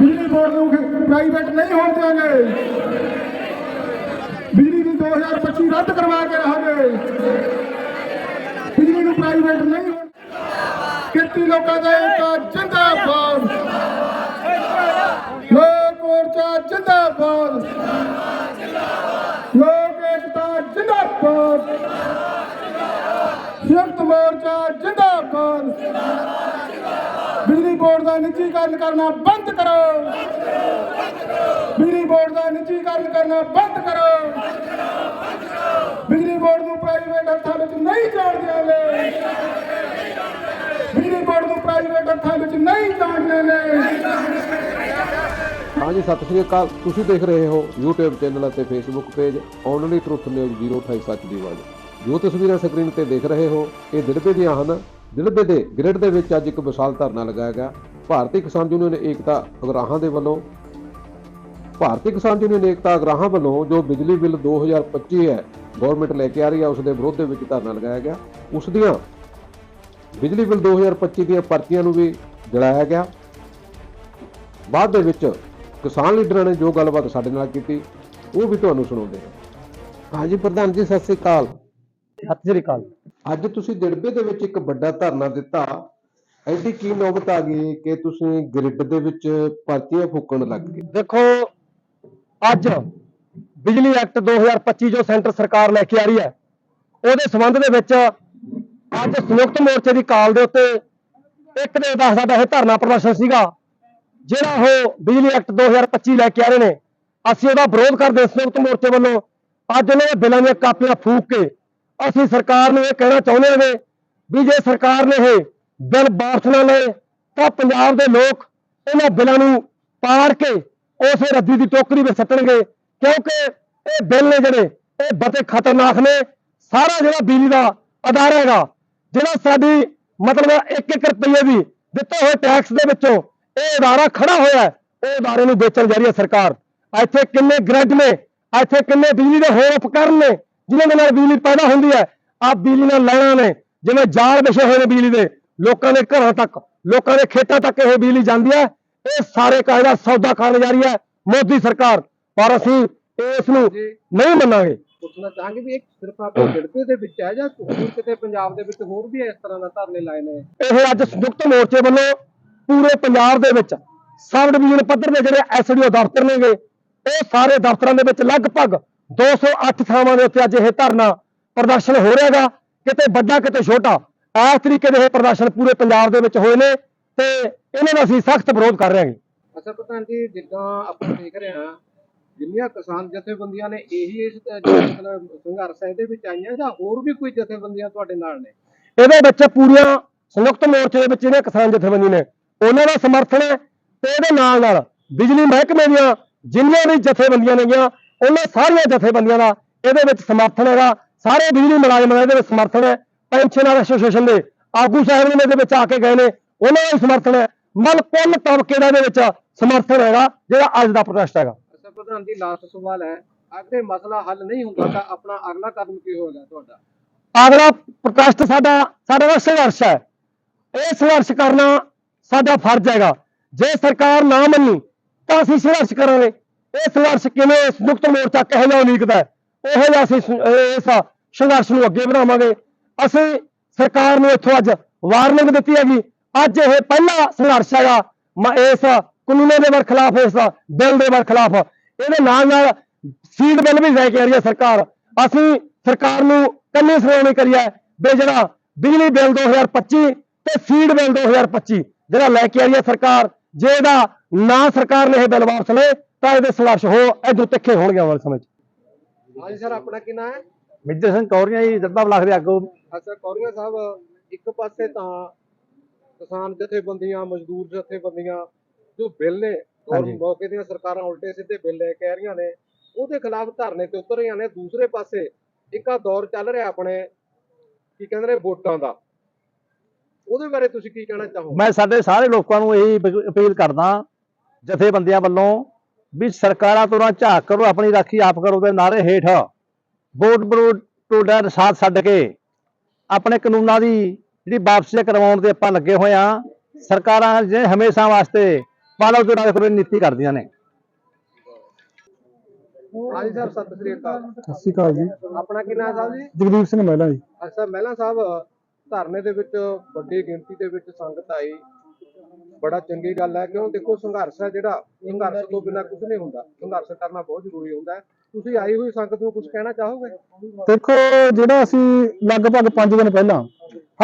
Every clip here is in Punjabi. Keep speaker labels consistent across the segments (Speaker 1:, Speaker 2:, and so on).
Speaker 1: ਬਿਜਲੀ ਬੋਰਡ ਨੂੰ ਪ੍ਰਾਈਵੇਟ ਨਹੀਂ ਹੋਣ ਦੇਵਾਂਗੇ ਬਿਜਲੀ ਦੀ 2025 ਰੱਦ ਕਰਵਾ ਕੇ ਰਹਾਂਗੇ। ਬਿਜਲੀ ਨੂੰ ਪ੍ਰਾਈਵੇਟ ਨਹੀਂ ਹੋਣ ਕਿਰਤੀ ਲੋਕਾਂ ਦਾ ਏਕਾ ਜਿੰਦਾਬਾਦ। ਲੋਕ ਮੋਰਚਾ, ਜਿੰਦਾਬਾਦ। ਲੋਕ ਏਕਤਾ, ਜਿੰਦਾਬਾਦ। ਸੰਯੁਕਤ ਮੋਰਚਾ, ਜਿੰਦਾਬਾਦ। ਬਿਜਲੀ ਦਾ ਨਿੱਜੀਕਰਨ ਕਰਨਾ ਬੰਦ ਕਰੋ। ਬਿਜਲੀ ਬੋਰਡ ਦਾ ਨਿੱਜੀਕਰਨ ਕਰਨਾ ਬੰਦ ਕਰੋ। ਬਿਜਲੀ ਬੋਰਡ ਨੂੰ ਪ੍ਰਾਈਵੇਟ ਹੱਥਾਂ ਵਿੱਚ ਨਹੀਂ ਜਾਣ ਦਿਆਂਗੇ। ਬਿਜਲੀ ਬੋਰਡ ਨੂੰ ਪ੍ਰਾਈਵੇਟ ਹੱਥਾਂ ਵਿੱਚ ਨਹੀਂ ਜਾਣ ਦੇਵਾਂਗੇ
Speaker 2: ਹਾਂਜੀ, ਸਤਿ ਸ੍ਰੀ ਅਕਾਲ। ਤੁਸੀਂ ਦੇਖ ਰਹੇ ਹੋ YouTube ਚੈਨਲ ਅਤੇ Facebook page only truth news 028 ਸੱਚ ਦੀ ਆਵਾਜ਼। ਜੋ ਤਸਵੀਰਾਂ ਸਕਰੀਨ ਤੇ ਦੇਖ ਰਹੇ ਹੋ, ਇਹ ਦਿਲਬੇ ਦੀਆਂ ਹਨ। ਦਿਲਬੇ ਦੇ ਗ੍ਰਿਡ ਦੇ ਵਿੱਚ ਅੱਜ ਇੱਕ ਵਿਸ਼ਾਲ ਧਰਨਾ ਲਗਾਇਆ ਗਿਆ। ਭਾਰਤੀ ਕਿਸਾਨ ਯੂਨੀਅਨ ਏਕਤਾ ਅਗਰਾਹਾਂ ਦੇ ਵੱਲੋਂ ਭਾਰਤੀ ਕਿਸਾਨ ਯੂਨੀਅਨ ਏਕਤਾ ਅਗਰਾਹਾਂ ਵੱਲੋਂ ਜੋ ਬਿਜਲੀ ਬਿੱਲ 2025 ਹੈ ਗਵਰਨਮੈਂਟ ਲੈ ਕੇ ਆ ਰਹੀ ਹੈ ਉਸ ਦੇ ਵਿਰੋਧ ਦੇ ਵਿੱਚ ਧਰਨਾ ਲਗਾਇਆ ਗਿਆ। ਉਸ ਦੀਆਂ ਬਿਜਲੀ ਬਿੱਲ 2025 ਦੀਆਂ ਪਰਚੀਆਂ ਨੂੰ ਵੀ ਜਲਾਇਆ ਗਿਆ। ਬਾਅਦ ਦੇ ਵਿੱਚ ਕਿਸਾਨ ਲੀਡਰਾਂ ਨੇ ਜੋ ਗੱਲਬਾਤ ਸਾਡੇ ਨਾਲ ਕੀਤੀ ਉਹ ਵੀ ਤੁਹਾਨੂੰ ਸੁਣਾਉਂਦੇ ਹਾਂ। ਹਾਂਜੀ ਪ੍ਰਧਾਨ ਜੀ ਸਤਿ ਸ੍ਰੀ ਅਕਾਲ।
Speaker 3: ਸਤਿ ਸ੍ਰੀ ਅਕਾਲ।
Speaker 2: ਅੱਜ ਤੁਸੀਂ ਦਿੜਬੇ ਦੇ ਵਿੱਚ ਇੱਕ ਵੱਡਾ ਧਰਨਾ ਦਿੱਤਾ। ਐਡੀ ਕੀ ਨੌਬਤ ਆ ਗਈ ਕਿ ਤੁਸੀਂ ਗ੍ਰਿਡ ਦੇ ਵਿੱਚ ਪਰਚੀਆਂ ਫੂਕਣ ਲੱਗ ਗਏ?
Speaker 3: ਦੇਖੋ, ਅੱਜ ਬਿਜਲੀ ਐਕਟ 2025 ਜੋ ਸੈਂਟਰ ਸਰਕਾਰ ਲੈ ਕੇ ਆ ਰਹੀ ਹੈ, ਉਹਦੇ ਸੰਬੰਧ ਦੇ ਵਿੱਚ ਅੱਜ ਸੰਯੁਕਤ ਮੋਰਚੇ ਦੀ ਕਾਲ ਦੇ ਉੱਤੇ ਇੱਕ ਦੇ ਦਾ ਸਾਡਾ ਇਹ ਧਰਨਾ ਪ੍ਰਦਰਸ਼ਨ ਸੀਗਾ, ਜਿਹੜਾ ਉਹ ਬਿਜਲੀ ਐਕਟ 2025 ਲੈ ਕੇ ਆ ਰਹੇ ਨੇ। ਅਸੀਂ ਉਹਦਾ ਵਿਰੋਧ ਕਰਦੇ ਹਾਂ ਸੰਯੁਕਤ ਮੋਰਚੇ ਵੱਲੋਂ। ਅੱਜ ਉਹਨਾਂ ਦੇ ਬਿੱਲਾਂ ਦੀਆਂ ਕਾਪੀਆਂ ਫੂਕ ਕੇ ਅਸੀਂ ਸਰਕਾਰ ਨੂੰ ਇਹ ਕਹਿਣਾ ਚਾਹੁੰਦੇ ਹਾਂ ਵੀ ਜੇ ਸਰਕਾਰ ਨੇ ਇਹ ਬਿੱਲ ਵਾਪਸ ਨਾ ਲਏ, ਤਾਂ ਪੰਜਾਬ ਦੇ ਲੋਕ ਇਹਨਾਂ ਬਿੱਲਾਂ ਨੂੰ ਪਾੜ ਕੇ ਉਸ ਰੱਦੀ ਦੀ ਟੋਕਰੀ ਵਿੱਚ ਸੱਟਣਗੇ, ਕਿਉਂਕਿ ਇਹ ਬਿੱਲ ਨੇ ਜਿਹੜੇ, ਇਹ ਬਤੇ ਖਤਰਨਾਕ ਨੇ। ਸਾਰਾ ਜਿਹੜਾ ਬਿਜਲੀ ਦਾ ਅਦਾਰਾ ਹੈਗਾ, ਜਿਹੜਾ ਸਾਡੀ ਮਤਲਬ 1-1 ਰੁਪਏ ਦੀ ਦਿੱਤੇ ਹੋਏ ਟੈਕਸ ਦੇ ਵਿੱਚੋਂ, ਇਹ ਅਦਾਰਾ ਖੜਾ ਹੋਇਆ ਹੈ। ਉਹ ਅਦਾਰੇ ਨੂੰ ਵੇਚਣ ਜਾ ਰਹੀ ਹੈ ਸਰਕਾਰ। ਇੱਥੇ ਕਿੰਨੇ ਗ੍ਰਿਡ ਨੇ ਇੱਥੇ ਕਿੰਨੇ ਬਿਜਲੀ ਦੇ ਹੋਰ ਉਪਕਰਨ ਨੇ, ਜਿਨ੍ਹਾਂ ਦੇ ਨਾਲ ਬਿਜਲੀ ਪੈਦਾ ਹੁੰਦੀ ਹੈ। ਆ ਬਿਜਲੀ ਨਾਲ ਲੈਣਾ ਨੇ, ਜਿਵੇਂ ਜਾਲ ਵਿਛੇ ਹੋਏ ਨੇ ਬਿਜਲੀ ਦੇ। ਲੋਕਾਂ ਦੇ ਘਰਾਂ ਤੱਕ ਲੋਕਾਂ ਦੇ ਖੇਤਾਂ ਤੱਕ ਇਹ ਬਿਜਲੀ ਜਾਂਦੀ ਹੈ। ਇਹ ਸਾਰੇ ਕਾਇਦਾ ਸੌਦਾ ਖਾਣ ਜਾ ਰਹੀ ਹੈ ਮੋਦੀ ਸਰਕਾਰ। ਪਰ ਅਸੀਂ ਇਸ ਨੂੰ ਨਹੀਂ ਮੰਨਾਂਗੇ।
Speaker 4: ਪੁੱਛਣਾ ਚਾਹਾਂਗੇ ਵੀ ਇਹ ਸਿਰਫ ਆਪਣੇ ਗਿੜਤੇ ਦੇ ਵਿੱਚ ਹੈ ਜਾਂ ਕਿਤੇ ਪੰਜਾਬ ਦੇ ਵਿੱਚ ਹੋਰ ਵੀ ਇਸ ਤਰ੍ਹਾਂ ਦਾ ਧਰਨੇ ਲਾਏ ਨੇ?
Speaker 3: ਇਹ ਅੱਜ ਸੰਯੁਕਤ ਮੋਰਚੇ ਵੱਲੋਂ ਪੂਰੇ ਪੰਜਾਬ ਦੇ ਵਿੱਚ ਸਬ ਡਿਵੀਜ਼ਨ ਪੱਧਰ ਦੇ ਜਿਹੜੇ ਐਸਡੀਓ ਦਫ਼ਤਰ ਨੇਗੇ ਉਹ ਸਾਰੇ ਦਫ਼ਤਰਾਂ ਦੇ ਵਿੱਚ ਲਗਭਗ 208 ਥਾਵਾਂ ਦੇ ਉੱਤੇ ਅੱਜ ਇਹ ਧਰਨਾ ਪ੍ਰਦਰਸ਼ਨ ਹੋ ਰਿਹਾਗਾ। ਕਿਤੇ ਵੱਡਾ ਕਿਤੇ ਛੋਟਾ। ਇਸ ਤਰੀਕੇ ਦੇ ਇਹ ਪ੍ਰਦਰਸ਼ਨ ਪੂਰੇ ਪੰਜਾਬ ਦੇ ਵਿੱਚ ਹੋਏ ਨੇ ਤੇ ਇਹਨਾਂ ਦਾ ਅਸੀਂ ਸਖਤ ਵਿਰੋਧ ਕਰ ਰਹੇ ਹਾਂ
Speaker 4: ਅੱਛਾ ਪ੍ਰਧਾਨ ਜੀ ਜਿੱਦਾਂ ਆਪਾਂ ਦੇਖ ਰਹੇ ਹਾਂ ਜਿੰਨੀਆਂ ਕਿਸਾਨ ਜਥੇਬੰਦੀਆਂ ਨੇ ਇਹੀ ਇਸ ਮਤਲਬ ਸੰਘਰਸ਼ ਇਹਦੇ ਵਿੱਚ ਆਈਆਂ ਜਾਂ ਹੋਰ ਵੀ ਕੋਈ ਜਥੇਬੰਦੀਆਂ ਤੁਹਾਡੇ ਨਾਲ ਨੇ?
Speaker 3: ਇਹਦੇ ਵਿੱਚ ਪੂਰੀਆਂ ਸੰਯੁਕਤ ਮੋਰਚੇ ਦੇ ਵਿੱਚ ਜਿਹੜੇ ਕਿਸਾਨ ਜਥੇਬੰਦੀ ਨੇ ਉਹਨਾਂ ਦਾ ਸਮਰਥਨ ਹੈ ਤੇ ਇਹਦੇ ਨਾਲ ਨਾਲ ਬਿਜਲੀ ਮਹਿਕਮੇ ਦੀਆਂ ਜਿੰਨੀਆਂ ਵੀ ਜਥੇਬੰਦੀਆਂ ਨੇਗੀਆਂ ਉਹਨਾਂ ਸਾਰੀਆਂ ਜਥੇਬੰਦੀਆਂ ਦਾ ਇਹਦੇ ਵਿੱਚ ਸਮਰਥਨ ਹੈਗਾ। ਸਾਰੇ ਬਿਜਲੀ ਮੁਲਾਜ਼ਮਾਂ ਦਾ ਇਹਦੇ ਵਿੱਚ ਸਮਰਥਨ ਹੈ। ਪੈਨਸ਼ਨਰ ਐਸੋਸੀਏਸ਼ਨ ਦੇ ਆਗੂ ਸਾਹਿਬ ਨੇ ਇਹਦੇ ਵਿੱਚ ਆ ਕੇ ਗਏ ਨੇ ਉਹਨਾਂ ਦਾ ਸਮਰਥਨ ਹੈ। ਮਲ ਕੁੱਲ ਤਬਕੇ ਦਾ ਇਹਦੇ ਵਿੱਚ ਸਮਰਥਨ ਹੈਗਾ ਜਿਹੜਾ ਅੱਜ ਦਾ ਪ੍ਰੋਟੈਸਟ ਹੈਗਾ।
Speaker 4: ਅੱਛਾ ਪ੍ਰਧਾਨ ਜੀ ਲਾਸਟ ਸਵਾਲ ਹੈ ਅਗਰ ਮਸਲਾ ਹੱਲ ਨਹੀਂ ਹੁੰਦਾ ਤਾਂ ਆਪਣਾ ਅਗਲਾ ਕਦਮ ਕੀ ਹੋਏਗਾ ਤੁਹਾਡਾ?
Speaker 3: ਅਗਲਾ ਪ੍ਰੋਟੈਸਟ ਸਾਡਾ ਸਾਡਾ ਦਾ ਸੰਘਰਸ਼ ਹੈ ਇਹ ਸੰਘਰਸ਼ ਕਰਨਾ ਸਾਡਾ ਫਰਜ਼ ਹੈਗਾ। ਜੇ ਸਰਕਾਰ ਨਾ ਮੰਨੀ ਤਾਂ ਅਸੀਂ ਸੰਘਰਸ਼ ਕਰਾਂਗੇ। ਇਹ ਸੰਘਰਸ਼ ਕਿਵੇਂ ਸੰਯੁਕਤ ਮੋਰਚਾ ਕਿਹੋ ਜਿਹਾ ਉਲੀਕਦਾ ਉਹੋ ਜਿਹਾ ਅਸੀਂ ਇਸ ਸੰਘਰਸ਼ ਨੂੰ ਅੱਗੇ ਵਧਾਵਾਂਗੇ। ਅਸੀਂ ਸਰਕਾਰ ਨੂੰ ਇੱਥੋਂ ਅੱਜ ਵਾਰਨਿੰਗ ਦਿੱਤੀ ਹੈਗੀ। ਅੱਜ ਇਹ ਪਹਿਲਾ ਸੰਘਰਸ਼ ਹੈਗਾ। ਮ- ਇਸ ਕਾਨੂੰਨਾਂ ਦੇ ਖਿਲਾਫ, ਇਸ ਬਿੱਲ ਦੇ ਖਿਲਾਫ। ਇਹਦੇ ਨਾਲ ਨਾਲ ਸੀਡ ਬਿੱਲ ਵੀ ਲੈ ਕੇ ਆ ਰਹੀ ਹੈ ਸਰਕਾਰ। ਅਸੀਂ ਸਰਕਾਰ ਨੂੰ ਕੰਨੀ ਸੁਣਾਉਣੀ ਕਰੀਏ ਵੀ ਜਿਹੜਾ ਬਿਜਲੀ ਬਿੱਲ 2025 ਤੇ ਸੀਡ ਬਿੱਲ 2025 ਜਿਹੜਾ ਲੈ ਕੇ ਆ ਰਹੀ ਹੈ ਸਰਕਾਰ, ਜੇ ਇਹਦਾ ਨਾ ਸਰਕਾਰ ਨੇ ਇਹ ਬਿੱਲ ਵਾਪਸ ਲਏ, ਤਾਂ ਇਹਦੇ ਸੰਘਰਸ਼ ਹੋ ਇਦੋਂ ਤਿੱਖੇ ਹੋਣਗੇ ਆਉਣ ਵਾਲੇ ਸਮੇਂ 'ਚ।
Speaker 4: ਹਾਂਜੀ ਸਰ, ਆਪਣਾ ਕੀ ਨਾਮ ਹੈ?
Speaker 3: ਮਿੱਜਰ ਸਿੰਘ ਕੌਰੀਆਂ ਜੀ ਜੱਦਾ ਬਲਾਕ ਦੇ ਆਗੂ
Speaker 4: ਅੱਛਾ ਕੌਰੀਆ ਸਾਹਿਬ ਇੱਕ ਪਾਸੇ ਤਾਂ ਕਿਸਾਨ ਜਥੇਬੰਦੀਆਂ ਮਜ਼ਦੂਰ ਜਥੇਬੰਦੀਆਂ ਜੋ ਬਿੱਲ ਨੇ ਔਰ
Speaker 3: ਹਾਂਜੀ।
Speaker 4: ਮੌਕੇ ਦੀਆਂ ਸਰਕਾਰਾਂ ਉਲਟੇ ਸਿੱਧੇ ਬਿੱਲ ਲੈ ਕੇ ਆ ਰਹੀਆਂ ਨੇ ਉਹਦੇ ਖਿਲਾਫ ਧਰਨੇ ਤੇ ਉਤਰ ਰਹੀਆਂ ਨੇ। ਦੂਸਰੇ ਪਾਸੇ ਇੱਕ ਆ ਦੌਰ ਚੱਲ ਰਿਹਾ ਆਪਣੇ ਕੀ ਕਹਿੰਦੇ ਨੇ ਵੋਟਾਂ ਦਾ। ਉਹਦੇ ਬਾਰੇ ਤੁਸੀਂ ਕੀ ਕਹਿਣਾ ਚਾਹੋਗੇ?
Speaker 5: ਮੈਂ ਸਾਡੇ ਸਾਰੇ ਲੋਕਾਂ ਨੂੰ ਇਹੀ ਅਪੀ- ਅਪੀਲ ਕਰਦਾ ਜਥੇਬੰਦੀਆਂ ਵੱਲੋਂ ਵੀ ਸਰਕਾਰਾਂ ਤੋਂ ਨਾ ਝਾਕ ਕਰੋ ਆਪਣੀ ਰਾਖੀ ਆਪ ਕਰੋ ਦੇ ਨਾਰੇ ਹੇਠ। ਵੋਟ ਬਰੂਦ ਟੋਡਾ ਦਾ ਸਾਥ ਛੱਡ ਕੇ ਆਪਣੇ ਕਾਨੂੰਨਾਂ ਦੀ ਜਿਹੜੀ ਵਾਪਸੀ ਕਰਵਾਉਣ ਤੇ ਆਪਾਂ ਲੱਗੇ ਹੋਏ ਆ ਸਰਕਾਰਾਂ ਜਿਹੜੇ ਹਮੇਸ਼ਾ ਵਾਸਤੇ
Speaker 6: ਪਾਲੋ ਚੋਰਾਂ ਦੇ ਖੁਰੇ ਨੀਤੀ ਕਰਦੀਆਂ ਨੇ।
Speaker 4: ਹਾਂਜੀ ਸਾਹਿਬ ਸਤਿ ਸ੍ਰੀ ਅਕਾਲ।
Speaker 7: ਸਤਿ ਸ਼੍ਰੀ ਅਕਾਲ ਜੀ।
Speaker 4: ਆਪਣਾ ਕੀ ਨਾਮ ਸਾਹਿਬ ਜੀ?
Speaker 7: ਜਗਦੀਪ ਸਿੰਘ ਮਹਿਲਾ ਜੀ।
Speaker 4: ਅੱਛਾ ਮਹਿਲਾ ਸਾਹਿਬ ਧਰਨੇ ਦੇ ਵਿੱਚ ਵੱਡੀ ਗਿਣਤੀ ਦੇ ਵਿੱਚ ਸੰਗਤ ਆਈ। ਬੜਾ ਚੰਗੀ ਗੱਲ ਹੈ, ਕਿਉਂ? ਦੇਖੋ, ਸੰਘਰਸ਼ ਹੈ ਜਿਹੜਾ। ਸੰਘਰਸ਼ ਤੋਂ ਬਿਨਾਂ ਕੁਝ ਨਹੀਂ ਹੁੰਦਾ। ਸੰਘਰਸ਼ ਕਰਨਾ ਬਹੁਤ ਜ਼ਰੂਰੀ ਹੁੰਦਾ ਹੈ। ਤੁਸੀਂ ਆਈ ਹੋਈ ਸੰਗਤ ਨੂੰ ਕੁਝ ਕਹਿਣਾ ਚਾਹੋਗੇ?
Speaker 7: ਦੇਖੋ, ਜਿਹੜਾ ਅਸੀਂ ਲਗਭਗ 5 ਦਿਨ ਪਹਿਲਾਂ,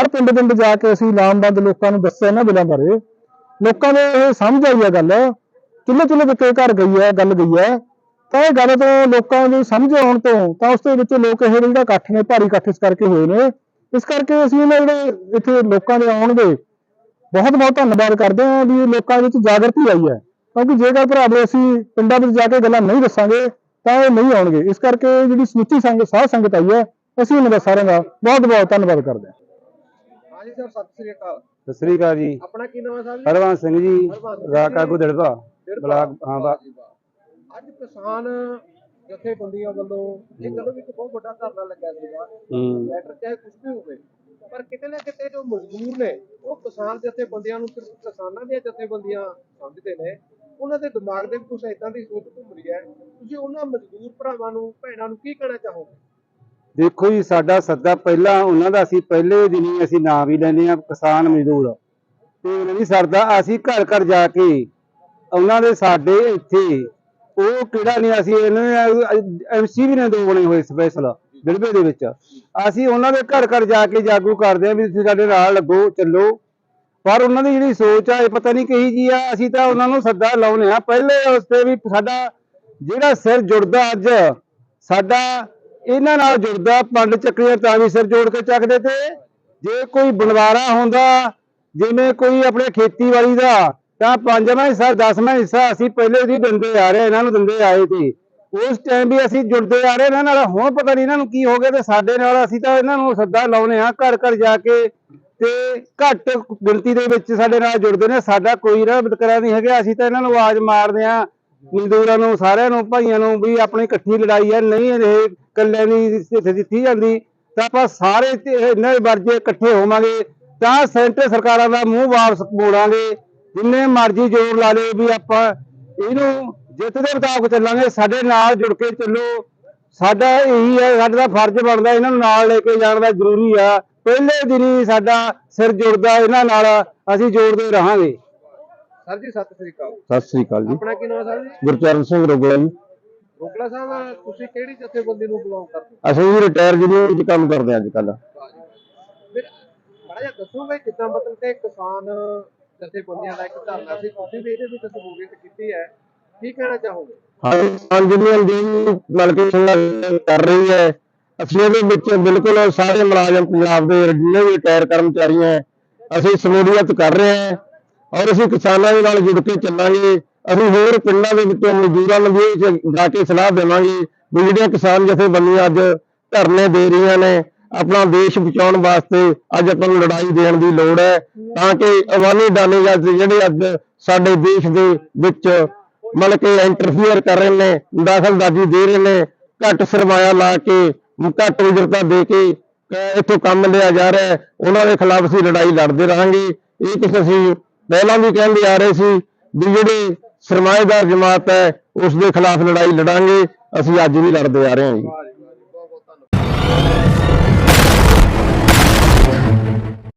Speaker 7: ਹਰ ਪਿੰਡ ਪਿੰਡ ਜਾ ਕੇ ਅਸੀਂ ਲਾਮਬੰਦ ਲੋਕਾਂ ਨੂੰ ਦੱਸਿਆ ਇਹਨਾਂ ਬਿੱਲਾਂ ਬਾਰੇ। ਲੋਕਾਂ ਦੇ ਇਹ ਸਮਝ ਆਈ ਹੈ ਗੱਲ। ਚੁੱਲ੍ਹੇ ਚੁੱਲ੍ਹੇ ਦੇ ਘਰ ਗਈ ਹੈ, ਗੱਲ ਗਈ ਹੈ। ਤਾਂ ਇਹ ਗੱਲ ਤੋਂ ਲੋਕਾਂ ਨੂੰ ਸਮਝ ਆਉਣ ਤੋਂ, ਤਾਂ ਉਸ ਦੇ ਵਿੱਚ ਲੋਕ ਇਹ ਜਿਹੜਾ ਇਕੱਠ ਨੇ, ਭਾਰੀ ਇਕੱਠ ਇਸ ਕਰਕੇ ਹੋਏ ਨੇ। ਇਸ ਕਰਕੇ ਅਸੀਂ ਇਹਨਾਂ ਜਿਹੜੇ ਇੱਥੇ ਲੋਕਾਂ ਦੇ ਆਉਣਗੇ ਬਹੁਤ ਬਹੁਤ ਧੰਨਵਾਦ ਕਰਦੇ ਹਾਂ ਵੀ ਲੋਕਾਂ ਵਿੱਚ ਜਾਗਰਤੀ ਆਈ ਹੈ। ਕਿਉਂਕਿ ਜੇਕਰ ਭਰਾਵੋ ਅਸੀਂ ਪਿੰਡਾਂ ਵਿੱਚ ਜਾ ਕੇ ਗੱਲਾਂ ਨਹੀਂ ਦੱਸਾਂਗੇ ਤਾਂ ਇਹ ਨਹੀਂ ਆਉਣਗੇ। ਇਸ ਕਰਕੇ ਜਿਹੜੀ ਸਮੁੱਚੀ ਸੰਗਤ ਸਾਧ ਸੰਗਤ ਆਈ ਹੈ ਅਸੀਂ ਉਹਨਾਂ ਦਾ ਸਾਰਿਆਂ ਦਾ ਬਹੁਤ ਬਹੁਤ ਧੰਨਵਾਦ ਕਰਦੇ ਹਾਂ।
Speaker 4: ਹਾਂਜੀ ਸਰ ਸਤਿ ਸ੍ਰੀ ਅਕਾਲ।
Speaker 6: ਸਤਿ ਸ੍ਰੀ ਅਕਾਲ ਜੀ।
Speaker 4: ਆਪਣਾ ਕੀ ਨਾਮ ਹੈ ਸਾਹਿਬ ਜੀ?
Speaker 6: ਹਰਵੰਸ ਸਿੰਘ ਜੀ ਰਾਕਾ। ਗੁਦੜਵਾ ਬਲਾਕ। ਹਾਂ ਬਾ-।
Speaker 4: ਅੱਜ ਕਿਸਾਨ ਜਥੇਬੰਦੀਆਂ ਵੱਲੋਂ ਇਹ ਗੱਲ ਵਿੱਚ ਬਹੁਤ ਵੱਡਾ ਧਰਨਾ ਲੱਗਿਆ ਸੀਗਾ।
Speaker 6: ਹੂੰ।
Speaker 4: ਲੈਟਰ ਚਾਹੇ ਕੁਝ ਵੀ ਹੋਵੇ ਪਰ ਕਿਤੇ ਨਾ ਕਿਤੇ ਜੋ ਮਜ਼ਦੂਰ ਨੇ ਕਿਸਾਨ ਜਥੇਬੰਦੀਆਂ ਨੂੰ ਸਿਰਫ ਕਿਸਾਨਾਂ ਦੀਆਂ ਜਥੇਬੰਦੀਆਂ ਸਮਝਦੇ ਨੇ। ਉਹਨਾਂ ਦੇ ਦਿਮਾਗ ਦੇ ਵਿੱਚ ਕੁਝ ਇਦਾਂ ਦੀ ਸੋਚ ਘੁੰਮ ਰਹੀ ਹੈ। ਤੁਸੀਂ ਉਹਨਾਂ ਮਜ਼ਦੂਰ ਭਰਾਵਾਂ ਨੂੰ, ਭੈਣਾਂ ਨੂੰ ਕੀ ਕਹਿਣਾ ਚਾਹੋਗੇ?
Speaker 6: ਦੇਖੋ ਜੀ, ਸਾਡਾ ਸੱਦਾ ਪਹਿਲਾਂ, ਉਹਨਾਂ ਦਾ ਅਸੀਂ ਪਹਿਲੇ ਦਿਨ ਹੀ ਅਸੀਂ ਨਾਂ ਵੀ ਲੈਂਦੇ ਆ ਕਿਸਾਨ ਮਜ਼ਦੂਰ। ਤੇ ਨਹੀਂ ਸਰਦਾ ਅਸੀਂ ਘਰ ਘਰ ਜਾ ਕੇ ਉਹਨਾਂ ਦੇ ਸਾਡੇ ਇੱਥੇ, ਉਹ ਕਿਹੜਾ ਨਹੀਂ, ਅਸੀਂ ਐਮਸੀ ਵੀ ਨੇ ਦੋ ਬਣੇ ਹੋਏ ਸਪੈਸ਼ਲ ਦਿਲਬੇ ਦੇ ਵਿੱਚ। ਅਸੀਂ ਉਹਨਾਂ ਦੇ ਘਰ ਘਰ ਜਾ ਕੇ ਜਾਗੂ ਕਰਦੇ ਆ ਵੀ ਤੁਸੀਂ ਸਾਡੇ ਨਾਲ ਲੱਗੋ, ਚੱਲੋ। ਪਰ ਉਹਨਾਂ ਦੀ ਜਿਹੜੀ ਸੋਚ ਆ, ਇਹ ਪਤਾ ਨਹੀਂ ਕਹੀ ਜੀ ਆ, ਅਸੀਂ ਤਾਂ ਉਹਨਾਂ ਨੂੰ ਸੱਦਾ ਲਾਉਨੇ ਆ ਪਹਿਲੇ ਉਸ ਤੇ ਵੀ ਸਾਡਾ ਜਿਹੜਾ ਸਿਰ ਜੁੜਦਾ ਅੱਜ, ਸਾਡਾ ਇਹਨਾਂ ਨਾਲ ਜੁੜਦਾ, ਪੰਡ ਚੱਕਰੀਆਂ ਤਾਂ ਵੀ ਸਿਰ ਜੋੜ ਕੇ ਚੱਕਦੇ ਤੇ। ਜੇ ਕੋਈ ਬਣਵਾਰਾ ਹੁੰਦਾ, ਜਿਵੇਂ ਕੋਈ ਆਪਣੇ ਖੇਤੀਬਾੜੀ ਦਾ, ਤਾਂ ਪੰਜਵਾਂ ਹਿੱਸਾ, ਦਸਵਾਂ ਹਿੱਸਾ ਅਸੀਂ ਪਹਿਲੇ ਵੀ ਦਿੰਦੇ ਆ ਰਹੇ, ਇਹਨਾਂ ਨੂੰ ਦਿੰਦੇ ਆਏ ਸੀ। ਉਸ ਟਾਈਮ ਵੀ ਅਸੀਂ ਜੁੜਦੇ ਆ ਰਹੇ, ਇਹਨਾਂ ਨਾਲ ਹੁਣ ਪਤਾ ਨਹੀਂ ਇਹਨਾਂ ਨੂੰ ਕੀ ਹੋ ਗਿਆ ਤੇ ਸਾਡੇ ਨਾਲ ਅਸੀਂ ਤਾਂ ਇਹਨਾਂ ਨੂੰ ਸੱਦਾ ਲਾਉਨੇ ਆ ਘਰ ਘਰ ਜਾ ਕੇ ਤੇ ਘੱਟ ਗਿਣਤੀ ਦੇ ਵਿੱਚ ਸਾਡੇ ਨਾਲ ਜੁੜਦੇ ਨੇ। ਸਾਡਾ ਕੋਈ ਨਾ ਵਿਤਕਰਾ ਨਹੀਂ ਹੈਗਾ। ਅਸੀਂ ਤਾਂ ਇਹਨਾਂ ਨੂੰ ਆਵਾਜ਼ ਮਾਰਦੇ ਆ ਮਜ਼ਦੂਰਾਂ ਨੂੰ, ਸਾਰਿਆਂ ਨੂੰ, ਭਾਈਆਂ ਨੂੰ ਵੀ ਆਪਣੀ ਇਕੱਠੀ ਲੜਾਈ ਹੈ। ਨਹੀਂ ਇਹ ਇਕੱਲੇ ਨਹੀਂ ਦਿੱਤੀ ਜਾਂਦੀ, ਤਾਂ ਆਪਾਂ ਸਾਰੇ ਤੇ ਇਹਨਾਂ ਇਕੱਠੇ ਹੋਵਾਂਗੇ। ਤਾਂ ਸੈਂਟਰ ਸਰਕਾਰਾਂ ਦਾ ਮੂੰਹ ਵਾਪਸ ਮੋੜਾਂਗੇ। ਜਿੰਨੇ ਮਰਜ਼ੀ ਜ਼ੋਰ ਲਾ ਲਓ ਵੀ ਆਪਾਂ ਇਹਨੂੰ ਜਿੱਤ ਦੇ ਮੁਤਾਬਕ ਚੱਲਾਂਗੇ। ਸਾਡੇ ਨਾਲ ਜੁੜ ਕੇ ਚੱਲੋ। ਸਾਡਾ ਇਹੀ ਹੈ, ਸਾਡਾ ਤਾਂ ਫਰਜ਼ ਬਣਦਾ ਇਹਨਾਂ ਨੂੰ ਨਾਲ ਲੈ ਕੇ ਜਾਣ ਦਾ। ਜ਼ਰੂਰੀ ਆ। ਪਹਿਲੇ ਦਿਨ ਸਾਡਾ ਸਿਰ ਜੁੜਦਾ ਇਹਨਾਂ ਨਾਲ ਅਸੀਂ ਜੋੜਦੇ ਰਹਾਂਗੇ।
Speaker 4: ਸਰ ਜੀ ਸਤਿ ਸ੍ਰੀ ਅਕਾਲ।
Speaker 8: ਸਤਿ ਸ੍ਰੀ ਅਕਾਲ ਜੀ।
Speaker 4: ਆਪਣਾ ਕੀ ਨਾਮ ਸਰ ਜੀ?
Speaker 8: ਗੁਰਚਰਨ ਸਿੰਘ ਰੋਗਲਾ ਜੀ।
Speaker 4: ਰੋਕਲਾ ਸਾਹਿਬ ਤੁਸੀਂ ਕਿਹੜੀ ਜਥੇਬੰਦੀ ਨੂੰ ਬਿਲੋਂਗ ਕਰਦੇ ਹੋ?
Speaker 8: ਅਸੀਂ ਵੀ ਰਿਟਾਇਰ ਯੂਨੀਅਨ ਵਿੱਚ ਕੰਮ ਕਰਦੇ ਹਾਂ ਅੱਜ ਕੱਲ
Speaker 4: ਬੜਾ ਜਿਹਾ ਦੱਸੋਗੇ ਕਿੱਦਾਂ ਮਤਲਬ ਕਿ ਕਿਸਾਨ ਜਥੇਬੰਦੀਆਂ ਦਾ ਇੱਕ ਧਰਨਾ ਸੀ? ਤੁਸੀਂ ਵੀ ਇਹਦੇ ਵਿੱਚ ਸ਼ਮੂਲੀਅਤ ਕੀਤੀ ਹੈ। ਕੀ ਕਹਿਣਾ ਚਾਹੋਗੇ?
Speaker 8: ਹਾਂ ਯੂਨੀਅਨ ਦੀ ਮਤਲਬ ਕਿ ਕਰ ਰਹੀ ਹੈ। ਅਸੀਂ ਇਹਦੇ ਵਿੱਚ ਬਿਲਕੁਲ ਸਾਰੇ ਮੁਲਾਜ਼ਮ ਪੰਜਾਬ ਦੇ ਜਿੰਨੇ ਵੀ ਰਿਟਾਇਰ ਕਰਮਚਾਰੀ ਹੈ, ਅਸੀਂ ਸਮੂਲੀਅਤ ਕਰ ਰਹੇ ਹਾਂ ਔਰ ਅਸੀਂ ਕਿਸਾਨਾਂ ਦੇ ਨਾਲ ਜੁੜ ਕੇ ਚੱਲਾਂਗੇ। ਅਸੀਂ ਹੋਰ ਪਿੰਡਾਂ ਦੇ ਵਿੱਚੋਂ ਮਜ਼ਦੂਰਾਂ ਨੂੰ ਵੀ ਜਾ ਕੇ ਸਲਾਹ ਦੇਵਾਂਗੇ ਵੀ ਜਿਹੜੀਆਂ ਕਿਸਾਨ ਜਥੇਬੰਦੀਆਂ ਅੱਜ ਧਰਨੇ ਦੇ ਰਹੀਆਂ ਨੇ, ਆਪਣਾ ਦੇਸ਼ ਬਚਾਉਣ ਵਾਸਤੇ ਅੱਜ ਆਪਾਂ ਨੂੰ ਲੜਾਈ ਦੇਣ ਦੀ ਲੋੜ ਹੈ ਤਾਂ ਕਿ ਅਵਾਨੀ ਡਾਲੇ ਜਾਂ ਜਿਹੜੇ ਅੱਜ ਸਾਡੇ ਦੇਸ਼ ਦੇ ਵਿੱਚ ਮਤਲਬ ਕਿ ਇੰਟਰਫੀਅਰ ਕਰ ਰਹੇ ਨੇ ਦਾਖਲਦਾਜ਼ੀ ਦੇ ਰਹੇ ਨੇ, ਘੱਟ ਸਰਮਾਇਆ ਲਾ ਕੇ ਘੱਟ ਉਜਰਤਾਂ ਦੇ ਕੇ ਇੱਥੋਂ ਕੰਮ ਲਿਆ ਜਾ ਰਿਹਾ ਹੈ, ਉਹਨਾਂ ਦੇ ਖਿਲਾਫ ਅਸੀਂ ਲੜਾਈ ਲੜਦੇ ਰਹਾਂਗੇ। ਇਹ ਕੁਛ ਅਸੀਂ ਪਹਿਲਾਂ ਵੀ ਕਹਿੰਦੇ ਆ ਰਹੇ ਸੀ ਵੀ ਜਿਹੜੇ ਸਰਮਾਏਦਾਰ ਜਮਾਤ ਹੈ, ਉਸ ਦੇ ਖਿਲਾਫ ਲੜਾਈ ਲੜਾਂਗੇ। ਅਸੀਂ ਅੱਜ ਵੀ ਲੜਦੇ ਆ ਰਹੇ ਹਾਂ ਜੀ।